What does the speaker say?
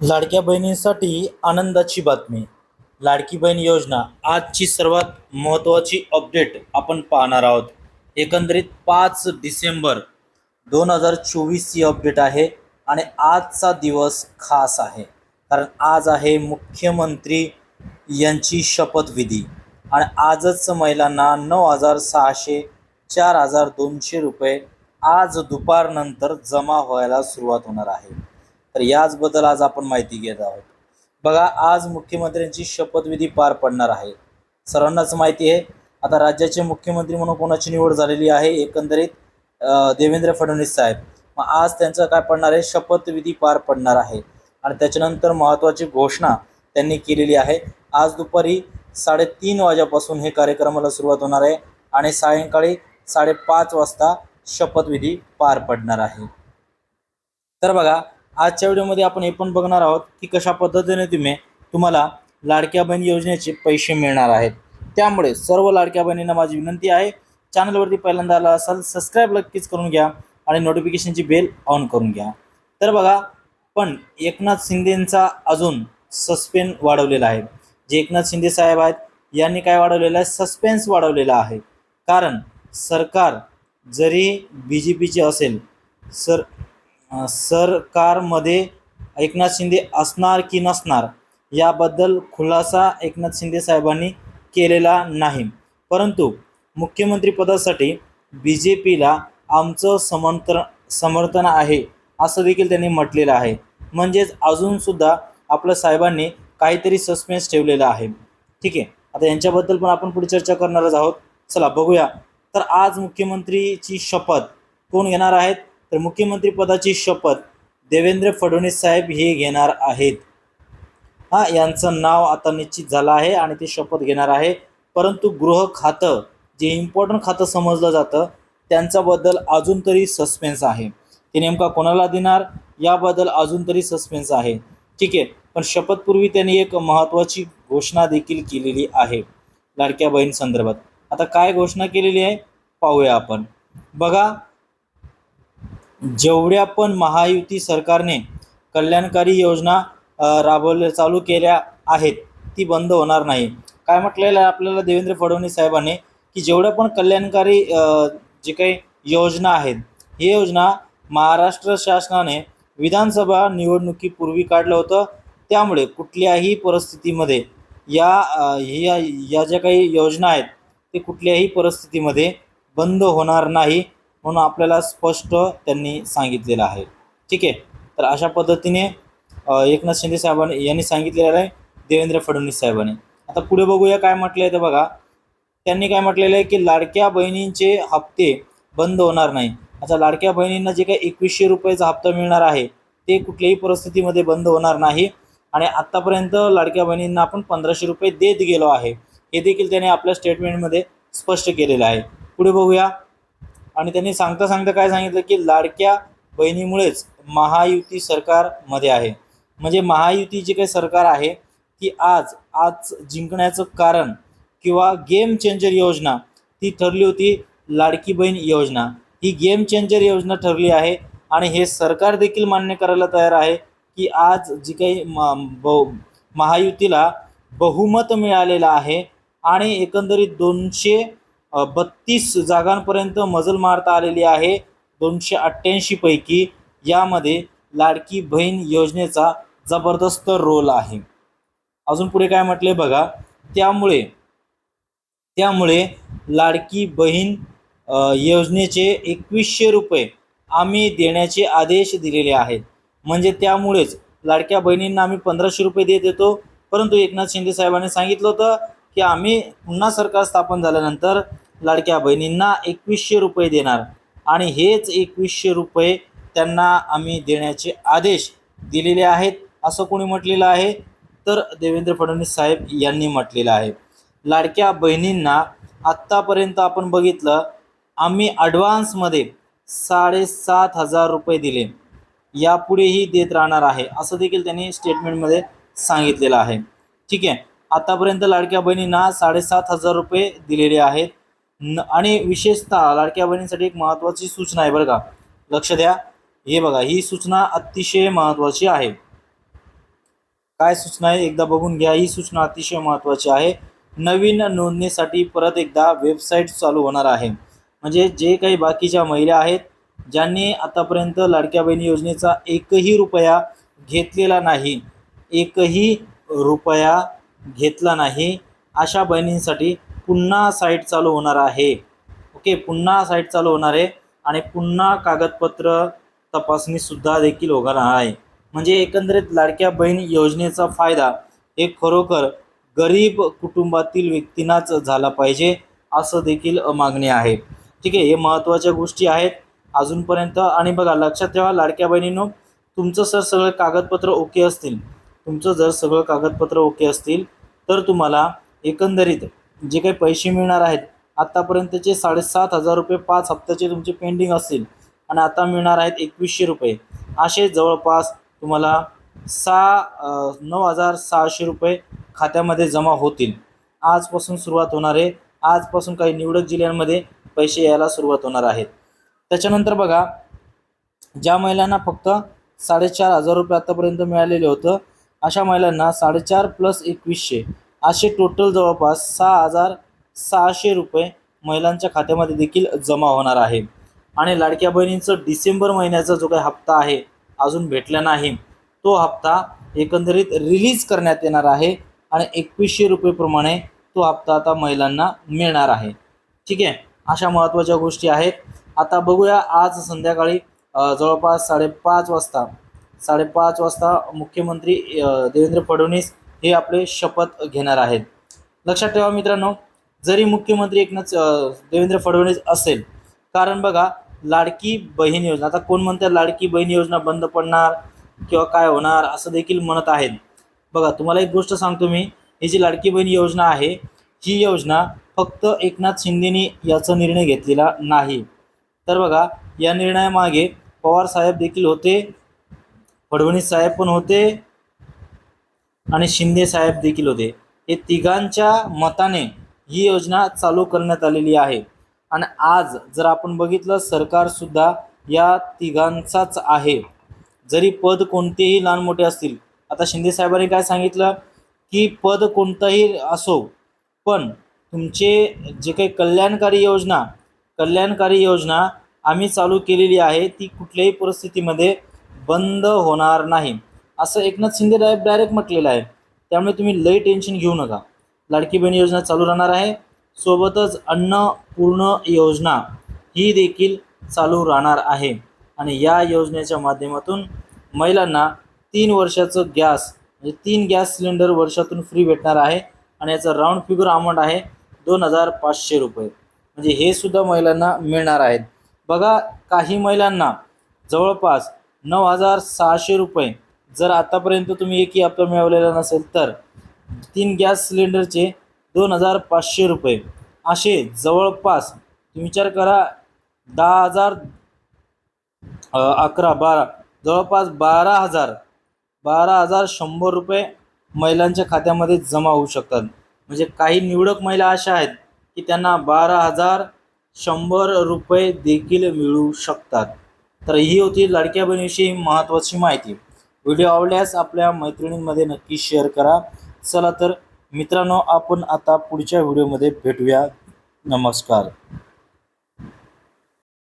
लाडक्या बहिणींसाठी आनंदाची बातमी. लाडकी बहीण योजना आजची सर्वात महत्त्वाची अपडेट आपण पाहणार आहोत. एकंदरीत पाच डिसेंबर दोन हजार चोवीस ही अपडेट आहे आणि आजचा दिवस खास आहे. कारण आज आहे मुख्यमंत्री यांची शपथविधी आणि आजच महिलांना नऊ हजार सहाशे चार हजार दोनशे रुपये आज दुपारनंतर जमा व्हायला सुरुवात होणार आहे. तर याचबद्दल आज आपण माहिती घेत आहोत. बघा आज मुख्यमंत्र्यांची शपथविधी पार पडणार आहे. सर्वांनाच माहिती आहे आता राज्याचे मुख्यमंत्री म्हणून कोणाची निवड झालेली आहे? एकंदरीत देवेंद्र फडणवीस साहेब. मग आज त्यांचं काय पडणार आहे? शपथविधी पार पडणार आहे. आणि त्याच्यानंतर महत्त्वाची घोषणा त्यांनी केलेली आहे. आज दुपारी साडेतीन वाजेपासून हे कार्यक्रमाला सुरुवात होणार आहे आणि सायंकाळी साडेपाच वाजता शपथविधी पार पडणार आहे. तर बघा आजच्या व्हिडिओमध्ये आपण हे पण बघणार आहोत की कशा पद्धतीने तुम्ही तुम्हाला लाडक्या बहीण योजनेचे पैसे मिळणार आहेत. त्यामुळे सर्व लाडक्या बहिणींना माझी विनंती आहे चॅनलवरती पहिल्यांदा आला असाल सबस्क्राईब नक्कीच करून घ्या आणि नोटिफिकेशनची बेल ऑन करून घ्या. तर बघा पण एकनाथ शिंदेंचा अजून सस्पेन वाढवलेला आहे. जे एकनाथ शिंदे साहेब आहेत यांनी काय वाढवलेलं आहे? सस्पेन्स वाढवलेला आहे. कारण सरकार जरी बी जे पीचे असेल सर सरकारमध्ये एकनाथ शिंदे असणार की नसणार याबद्दल खुलासा एकनाथ शिंदे साहेबांनी केलेला नाही. परंतु मुख्यमंत्रीपदासाठी बी जे पीला आमचं समंत्र समर्थन आहे असं देखील त्यांनी म्हटलेलं आहे. म्हणजेच अजूनसुद्धा आपल्या साहेबांनी काहीतरी सस्पेन्स ठेवलेला आहे. ठीक आहे? आता यांच्याबद्दल पण आपण पुढे चर्चा करणारच आहोत. चला बघूया. तर आज मुख्यमंत्रीची शपथ कोण घेणार आहेत? तर मुख्यमंत्री पदाची शपथ देवेंद्र फडणवीस साहेब हे घेणार आहेत. हा यांचं नाव आता निश्चित झालं आहे आणि ते शपथ घेणार आहे. परंतु गृह खातं जे इम्पॉर्टंट खातं समजलं जातं त्यांच्याबद्दल अजून तरी सस्पेन्स आहे. ते नेमका कोणाला देणार? याबद्दल अजून तरी सस्पेन्स आहे. ठीक आहे पण शपथपूर्वी त्यांनी एक महत्त्वाची घोषणा देखील केलेली आहे. लाडक्या बहीण संदर्भात. आता काय घोषणा केलेली आहे? पाहूया आपण. बघा जेवढ्या पण महायुती सरकारने कल्याणकारी योजना राबवल्या चालू केल्या आहेत ती बंद होणार नाही. काय म्हटलेलं आहे आपल्याला देवेंद्र फडणवीस साहेबांनी? की जेवढ्या पण कल्याणकारी जे काही योजना आहेत ही योजना महाराष्ट्र शासनाने विधानसभा निवडणुकीपूर्वी काढलं होतं. त्यामुळे कुठल्याही परिस्थितीमध्ये या या या ज्या काही योजना आहेत ते कुठल्याही परिस्थितीमध्ये बंद होणार नाही. म्हणून आपल्याला स्पष्ट त्यांनी सांगितलेलं आहे. ठीक आहे? तर अशा पद्धतीने एकनाथ शिंदे साहेबांनी यांनी सांगितलेलं आहे देवेंद्र फडणवीस साहेबांनी. आता पुढे बघूया काय म्हटलं आहे तर बघा. त्यांनी काय म्हटलेलं आहे की लाडक्या बहिणींचे हप्ते बंद होणार नाही. आता लाडक्या बहिणींना जे काही एकवीसशे रुपयाचा हप्ता मिळणार आहे ते कुठल्याही परिस्थितीमध्ये बंद होणार नाही. आणि आत्तापर्यंत लाडक्या बहिणींना आपण पंधराशे रुपये देत गेलो आहे. हे देखील त्याने आपल्या स्टेटमेंटमध्ये स्पष्ट केलेलं आहे. पुढे बघूया. आणि त्यांनी सांगता सांगता काय सांगितलं की लाडक्या बहिणीमुळेच महायुती सरकारमध्ये आहे. म्हणजे महायुती जी काही सरकार आहे ती आज आज जिंकण्याचं कारण किंवा गेम चेंजर योजना ती ठरली होती लाडकी बहीण योजना. ही गेम चेंजर योजना ठरली आहे आणि हे सरकार देखील मान्य करायला तयार आहे की आज जी काही म- ब- महायुतीला बहुमत मिळालेलं आहे आणि एकंदरीत दोनशे बत्तीस जागांपर्यंत मजल मारता आलेली आहे. दोनशे अठ्ठ्याऐंशीपैकी यामध्ये लाडकी बहीण योजनेचा जबरदस्त रोल आहे. अजून पुढे काय म्हटले बघा. त्यामुळे त्यामुळे लाडकी बहीण योजनेचे एकवीसशे रुपये आम्ही देण्याचे आदेश दिलेले आहेत. म्हणजे त्यामुळेच लाडक्या बहिणींना आम्ही पंधराशे रुपये देत येतो. परंतु एकनाथ शिंदे साहेबांनी सांगितलं होतं की आम्ही पुन्हा सरकार स्थापन झाल्यानंतर लाडक्या बहिणींना एकवीसशे रुपये देणार. आणि हेच एकवीसशे रुपये त्यांना आम्ही देण्याचे आदेश दिलेले आहेत असं कोणी म्हटलेलं आहे? तर देवेंद्र फडणवीस साहेब यांनी म्हटलेलं आहे. लाडक्या बहिणींना आत्तापर्यंत आपण बघितलं आम्ही ॲडव्हान्समध्ये साडेसात हजार रुपये दिले. यापुढेही देत राहणार आहे असं देखील त्यांनी स्टेटमेंटमध्ये सांगितलेलं आहे. ठीक आहे. आतापर्यंत लाडक्या बहिणींना साडेसात हजार रुपये दिलेले आहेत. न आणि विशेषतः लाडक्या बहिणींसाठी एक महत्त्वाची सूचना आहे बरं का. लक्ष द्या. हे बघा ही सूचना अतिशय महत्त्वाची आहे. काय सूचना आहे? एकदा बघून घ्या. ही सूचना अतिशय महत्त्वाची आहे. नवीन नोंदणीसाठी परत एकदा वेबसाईट चालू होणार आहे. म्हणजे जे काही बाकीच्या महिला आहेत ज्यांनी आतापर्यंत लाडक्या बहिणी योजनेचा एकही रुपया घेतलेला नाही एकही रुपया घेतला नाही अशा बहिणींसाठी पुन्हा साईट चालू होणार आहे. ओके पुन्हा साईट चालू होणार आहे आणि पुन्हा कागदपत्र तपासणीसुद्धा देखील होणार आहे. म्हणजे एकंदरीत लाडक्या बहीण योजनेचा फायदा हे खरोखर गरीब कुटुंबातील व्यक्तींनाच झाला पाहिजे असं देखील मागणी आहे. ठीक आहे हे महत्त्वाच्या गोष्टी आहेत अजूनपर्यंत. आणि बघा लक्षात ठेवा लाडक्या बहिणींनो तुमचं सर सगळं कागदपत्र ओके असतील तुमचं जर सगळं कागदपत्र ओके असतील तर तुम्हाला एकंदरीत जे काही पैसे मिळणार आहेत आत्तापर्यंतचे साडेसात हजार रुपये पाच हप्त्याचे तुमचे पेंडिंग असतील आणि आता मिळणार आहेत एकवीसशे रुपये. असे जवळपास तुम्हाला सहा नऊ हजार सहाशे रुपये खात्यामध्ये जमा होतील. आजपासून सुरुवात होणार आहे. आजपासून काही निवडक जिल्ह्यांमध्ये पैसे यायला सुरुवात होणार आहेत. त्याच्यानंतर बघा ज्या महिलांना फक्त साडेचार हजार रुपये आतापर्यंत मिळालेले होतं अशा महिलांना साडेचार प्लस एकवीसशे असे टोटल जवळपास सहा हजार सहाशे रुपये महिलांच्या खात्यामध्ये देखील जमा होणार आहे. आणि लाडक्या बहिणींचं डिसेंबर महिन्याचा जो काही हप्ता आहे अजून भेटला नाही. तो हप्ता एकंदरीत रिलीज करण्यात येणार आहे आणि एकवीसशे रुपयेप्रमाणे तो हप्ता आता महिलांना मिळणार आहे. ठीक आहे? अशा महत्त्वाच्या गोष्टी आहेत. आता बघूया आज संध्याकाळी जवळपास साडेपाच वाजता साडेपाच वाजता मुख्यमंत्री देवेंद्र फडणवीस हे आपले शपथ घेणार आहेत. लक्षात ठेवा मित्रांनो जरी मुख्यमंत्री एकनाथ देवेंद्र फडणवीस असेल कारण बघा लाडकी बहीण योजना आता कोण म्हणतं लाडकी बहीण योजना बंद पडणार किंवा काय होणार असं देखील म्हणत आहेत. बघा तुम्हाला एक गोष्ट सांगतो मी ही जी लाडकी बहीण योजना आहे ही योजना फक्त एकनाथ शिंदेनी याचा निर्णय घेतलेला नाही. तर बघा या निर्णयामागे पवार साहेब देखील होते फडणवीस साहेब पण होते आणि शिंदे साहेब देखील होते. हे तिघांच्या मताने ही योजना चालू करण्यात आलेली आहे. आणि आज जर आपण बघितलं सरकारसुद्धा या तिघांचाच आहे. जरी पद कोणतेही लहान मोठे असतील आता शिंदे साहेबांनी काय सांगितलं? की पद कोणतंही असो पण तुमचे जे काही कल्याणकारी योजना कल्याणकारी योजना आम्ही चालू केलेली आहे ती कुठल्याही परिस्थितीमध्ये बंद होणार नाही. असं एकनाथ शिंदे साहेब डायरेक्ट म्हटलेलं आहे. त्यामुळे तुम्ही लई टेन्शन घेऊ नका. लाडकी बहीण योजना चालू राहणार आहे. सोबतच अन्नपूर्ण योजना ही देखील चालू राहणार आहे. आणि या योजनेच्या माध्यमातून महिलांना तीन वर्षाचं गॅस म्हणजे तीन गॅस सिलेंडर वर्षातून फ्री भेटणार आहे. आणि याचा राऊंड फिगर अमाऊंट आहे दोन हजार पाचशे रुपये. म्हणजे हे सुद्धा महिलांना मिळणार आहेत. बघा काही महिलांना जवळपास नऊ हजार सहाशे रुपये जर आतापर्यंत तुम्ही एकही हप्ता मिळवलेला नसेल तर तीन गॅस सिलेंडरचे दोन हजार पाचशे रुपये. असे जवळपास तुम्ही विचार करा दहा हजार अकरा बारा जवळपास बारा हजार बारा हजार शंभर रुपये महिलांच्या खात्यामध्ये जमा होऊ शकतात. म्हणजे काही निवडक महिला अशा आहेत की त्यांना बारा हजार शंभर रुपये देखील मिळू शकतात. तर ही होती लाडक्या बहिणीविषयी महत्त्वाची माहिती. व्हिडिओ आवडल्यास आपल्या मैत्रिणींमध्ये नक्की शेअर करा. चला तर मित्रांनो आपण आता पुढच्या व्हिडिओमध्ये भेटूया. नमस्कार.